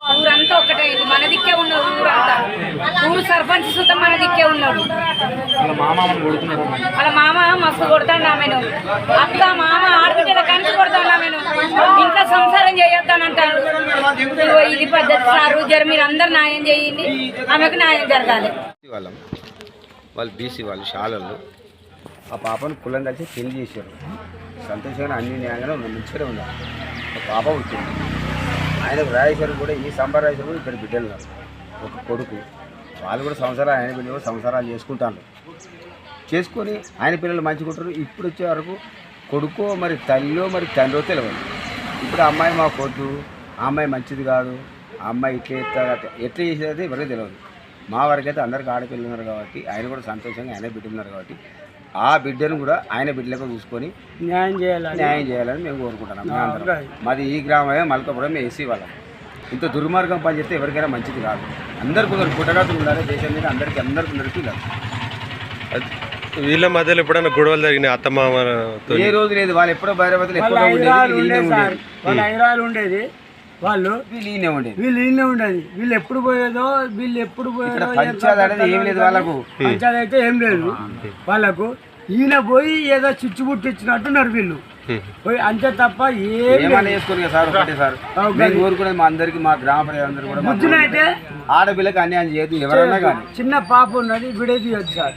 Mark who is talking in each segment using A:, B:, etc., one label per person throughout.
A: ఊరంతా ఒకటే మన దిక్కే ఉన్నారు ఊరంతా ఊరు సర్పంచ్ సుతం మన దిక్కే ఉన్నాడు వాళ్ళ మామ మస్తు కొడతాడు ఆమెను. అత్త మామ ఆడబిడ్డల కంచి కొడతాడు ఆమెను. ఇంకా సంసారం చేయొద్దానంటాడు. ఇది పద్ధతి సారు జర మీరు అందరు న్యాయం చేయండి. ఆమెకు న్యాయం జరగాలి.
B: వాళ్ళు బీసీ వాళ్ళు శాలలు. ఆ పాపను కులం కలిసి పెళ్ళి చేశారు. సంతోషంగా అన్ని న్యాయంగా మంచిగానే ఉన్నారు. ఒక పాప వచ్చింది ఆయనకు రాజేశ్వరం కూడా ఈ సంబరాజేశ్వరం కూడా ఇద్దరు బిడ్డలు ఉన్నారు. ఒక కొడుకు. వాళ్ళు కూడా సంవత్సరాలు ఆయన పిల్లలు కూడా సంవత్సరాలు చేసుకుంటాను చేసుకొని ఆయన పిల్లలు మంచిగుంటారు ఇప్పుడు వచ్చే వరకు కొడుకో మరి తల్లిలో మరి తండ్రో తెలియదు ఇప్పుడు అమ్మాయి మా కొద్దు ఆ అమ్మాయి మంచిది కాదు ఆ అమ్మాయి ఇట్లా ఎత్తా ఎట్లా చేసేది ఎవరికి తెలియదు మా వరకు అయితే అందరికి ఆడపిల్లలు ఉన్నారు కాబట్టి ఆయన కూడా సంతోషంగా ఆయన బిడ్డ ఉన్నారు కాబట్టి ఆ బిడ్డను కూడా ఆయన బిడ్డలకు చూసుకొని
C: న్యాయం చేయాలని
B: న్యాయం చేయాలని మేము కోరుకుంటున్నాం. మేము. మాది ఈ గ్రామమే మల్కపురం ఏసీ వాళ్ళం. ఇంత దుర్మార్గం పని చేస్తే ఎవరికైనా మంచిది కాదు. అందరికి ఒకరు పుట్టగతులు ఉండాలి దేశం మీద అందరికీ అందరికి అందరికీ కాదు
D: వీళ్ళ మధ్యలో ఎప్పుడైనా గొడవలు జరిగినాయి అత్తమామతో
B: ఏ రోజు లేదు వాళ్ళు ఎప్పుడో భైరవతలు ఎప్పుడో ఉండేది
C: ఉండేది. వాళ్ళు వాళ్ళు
B: ఈయనే ఉండేది.
C: వీళ్ళు ఈయనే ఉండేది. వీళ్ళు ఎప్పుడు పోయేదో వీళ్ళు ఎప్పుడు పోయేదో
B: పంచాయతీ అనేది ఏం లేదు వాళ్ళకు.
C: పంచాయతీ అయితే ఏం లేదు. వాళ్ళకు ఈయన పోయి ఏదో చిచ్చు పుట్టించినట్టున్నారు వీళ్ళు. పోయి అంతే తప్ప ఏం
B: ఏమన్నా చేసుకొని కదా సార్ ఒకటే సార్. మేము కోరుకునేది మా అందరికి మా గ్రామ ప్రజలందరూ కూడా ఆడపిల్లకి అన్యాయం చేయదు ఎవరన్నా కానీ.
C: చిన్న పాప ఉన్నది విడదీయొద్దు సార్.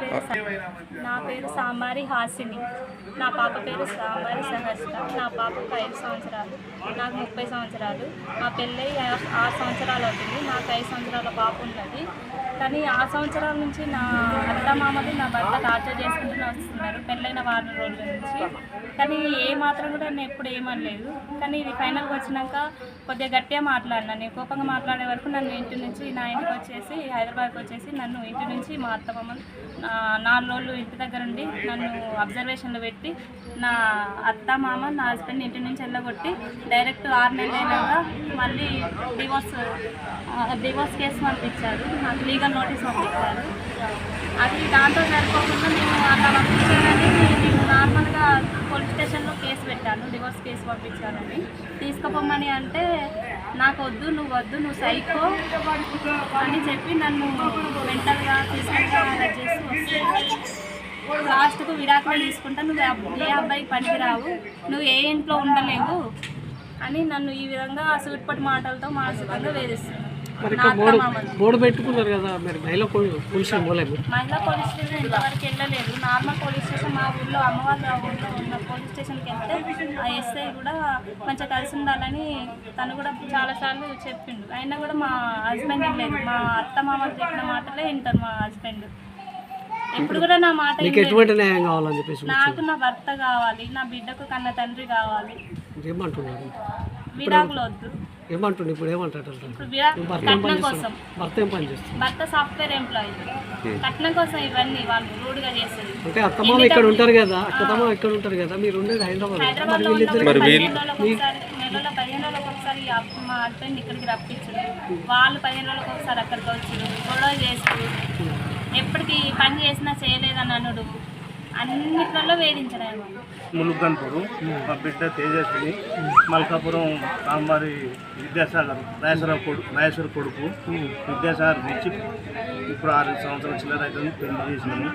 E: పేరు సాంబారి హాసిని. నా పాప పేరు సాంబారి సహస్ర. నా పాపకు ఐదు సంవత్సరాలు. నాకు ముప్పై సంవత్సరాలు. మా పెళ్ళై ఆరు సంవత్సరాలు అవుతుంది. నాకు ఐదు సంవత్సరాల పాప ఉన్నది. కానీ ఆ సంవత్సరాల నుంచి నా అత్త మామలు నా భర్త టార్చర్ చేసుకుంటూనే వస్తున్నారు. పెళ్ళైన వారం రోజుల నుంచి. కానీ ఏ మాత్రం కూడా నేను ఎప్పుడు ఏమనలేదు. కానీ ఇది ఫైనల్కి వచ్చినాక కొద్దిగా గట్టిగా మాట్లాడినా. నేను కోపంగా మాట్లాడే వరకు నన్ను ఇంటి నుంచి నా ఇంటికి వచ్చేసి హైదరాబాద్కి వచ్చేసి నన్ను ఇంటి నుంచి మా అత్త మామలు నా- నాలుగు రోజులు ఇంటి దగ్గర ఉండి నన్ను అబ్జర్వేషన్లో పెట్టి నా అత్త మామ నా హస్బెండ్ ఇంటి నుంచి వెళ్ళగొట్టి డైరెక్ట్ ఆరు నెలలు అయినాక మళ్ళీ డివోర్స్ డివోర్స్ కేసు పంపించారు. నాకు లీగల్ నోటీస్ పంపించారు. అది దాంతో సరిపోకుండా నేను అలా పంపించానని నేను నార్మల్గా పోలీస్ స్టేషన్లో కేసు పెట్టాను. Divorce case పంపించానని. తీసుకుపోమని అంటే నాకు వద్దు నువ్వు వద్దు నువ్వు సైకో అని చెప్పి నన్ను మెంటల్గా ఫిజికల్గా చేసి వస్తుంది లాస్ట్కు విడాకులు తీసుకుంటా నువ్వు ఏ అబ్బాయికి పనికిరావు నువ్వు ఏ ఇంట్లో ఉండలేవు అని నన్ను ఈ విధంగా సూట్పటి మాటలతో మానసికంగా వేధిస్తుంది మామలు
C: బోర్డు పెట్టుకున్నారు కదా మరి మహిళా పోలీసులు పోలేదు
E: మహిళా పోలీస్ స్టేషన్ ఇంతవరకు వెళ్ళలేదు. నార్మల్ పోలీస్ స్టేషన్ మా ఊళ్ళో అమ్మవాళ్ళ ఊళ్ళో ఉన్న పోలీస్ స్టేషన్కి వెళ్తే ఆ ఎస్ఐ కూడా కొంచెం కలిసి ఉండాలని తను కూడా చాలాసార్లు చెప్పిండు. అయినా కూడా మా హస్బెండ్ లేదు మా అత్త మామలు చెప్పిన మాటలే వింటారు మా హస్బెండ్. ఎప్పుడు కూడా నా మాట.
C: ఎటువంటి న్యాయం కావాలని చెప్పేసి
E: నాకు నా భర్త కావాలి నా బిడ్డకు కన్న తండ్రి కావాలి.
C: ఏమంటున్నారు?
E: విడాకులు వద్దు
C: ఏమంటుండే ఇప్పుడు
E: విడా- కట్నం కోసం.
C: భర్త ఏం పని చేస్తుంది
E: భర్త సాఫ్ట్వేర్ ఎంప్లాయీ కట్నం కోసం ఇవన్నీ వాళ్ళు రూడ్గా
C: అంటే అత్తమామ ఇక్కడ ఉంటారు కదా అత్తమామ ఇక్కడ ఉంటారు కదా మీరు ఉండేది హైదరాబాద్
E: నెలలో పదిహేను రోజులకు ఒకసారి మా హస్బెండ్ ఇక్కడికి రప్పించారు వాళ్ళు పదిహేను రోజులకు ఒకసారి అక్కడికి వచ్చారు గొడవ చేస్తారు ఎప్పటికి పని చేసినా చేయలేదని అనుడు అన్నిట్లలో వేధించడం
F: ములుగ్గన్పూరు మా బిడ్డ తేజస్విని మల్కాపురం కాంబారి విద్యాసాగర్ రాయసర కొడుకు రాయసర కొడుకు విద్యాసాగర్ నుంచి ఇప్పుడు ఆరు సంవత్సరాల చిల్లర అవుతుంది పెళ్ళి చేసినాము.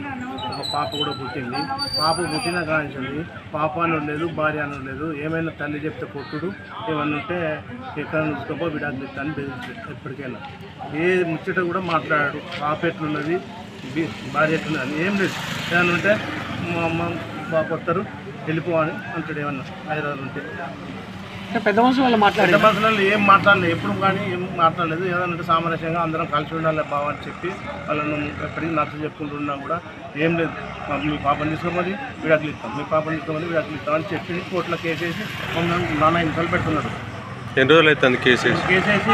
F: ఒక పాప కూడా పుట్టింది. పాప పుట్టిన కానించండి పాప అని లేదు భార్య అని లేదు ఏమైనా తల్లి చెప్తే కొట్టుడు ఏమన్నా ఉంటే ఎక్కడ చూసుకోపో విడాకులు ఇస్తాను ఎప్పటికైనా. ఏ ముచ్చట కూడా మాట్లాడాడు. పాప ఎట్లున్నది భార్య ఎట్లున్నది ఏం లేదు. ఏమన్నా ఉంటే మా అమ్మ పాప వస్తారు. వెళ్ళిపోవని అంటాడు ఏమన్నా హైదరాబాద్ ఉంటే
C: పెద్ద మనుషులు వాళ్ళు మాట్లాడారు.
F: పెద్ద మనుషులు ఏం మాట్లాడలేదు ఎప్పుడు కానీ ఏం మాట్లాడలేదు. ఏదన్నా సామరస్యంగా అందరం కలిసి ఉండాలి బావ అని చెప్పి వాళ్ళను ఎప్పటికీ నచ్చ చెప్పుకుంటున్నా కూడా ఏం లేదు. మా- మీ పాపని తీసుకోమని విడాకులు ఇస్తాం. మీ పాపని తీసుకోమని విడాకులు ఇస్తాం అని చెప్పి కోర్టులో కేసేసి మమ్మల్ని నాన్న ఇంట్లో పెడుతున్నాడు
D: ఎన్ని రోజులు అవుతుంది కేసు వేసి?
F: కేసేసి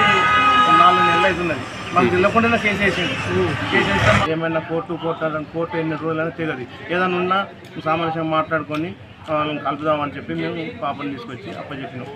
F: నాలుగు నెలలు అవుతున్నది. మాకు తెలియకుండా కేసేసింది కేసేస్తాం ఏమైనా కోర్టు కోర్టు కోర్టు ఎన్ని రోజులైనా తెలియదు. ఏదైనా ఉన్నా సామరస్యం మాట్లాడుకొని వాళ్ళని కలుపుదామని చెప్పి మేము పాపని తీసుకొచ్చి అప్పచెప్పినాం.